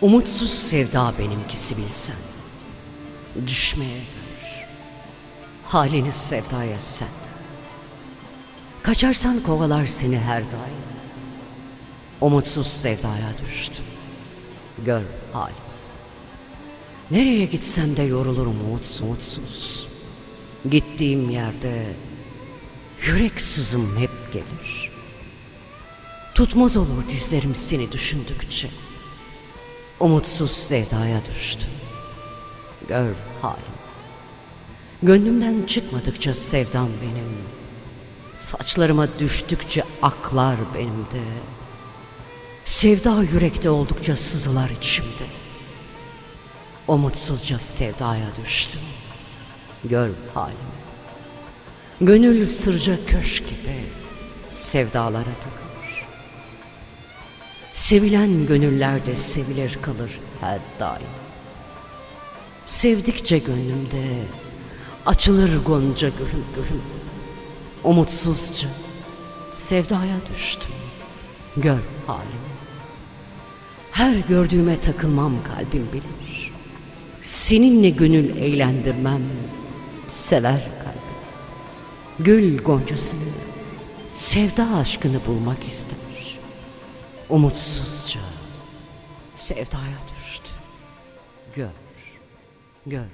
Umutsuz sevda benimkisi bilsen. Düşmeye gör. Halini sevdaya sen. Kaçarsan kovalar seni her daim. Umutsuz sevdaya düştüm. Gör halimi. Nereye gitsem de yorulurum umutsuz umutsuz. Gittiğim yerde yürek sızım hep gelir. Tutmaz olur dizlerim seni düşündükçe. Umutsuz sevdaya düştüm. Gör halimi. Gönlümden çıkmadıkça sevdam benim. Saçlarıma düştükçe aklar benimde. Sevda yürekte oldukça sızılar içimde. Umutsuzca sevdaya düştüm. Gör halimi. Gönül sırca köşk gibi sevdalara takılır. Sevilen gönüllerde sevilir kalır her daim. Sevdikçe gönlümde açılır gonca gülüm gülüm. Umutsuzca sevdaya düştüm. Gör halimi. Her gördüğüme takılmam kalbim bilir. Seninle gönül eğlendirmem sever kalbim. Gül goncasını, sevda aşkını bulmak ister. Umutsuzca sevdaya düştü. Gör, gör.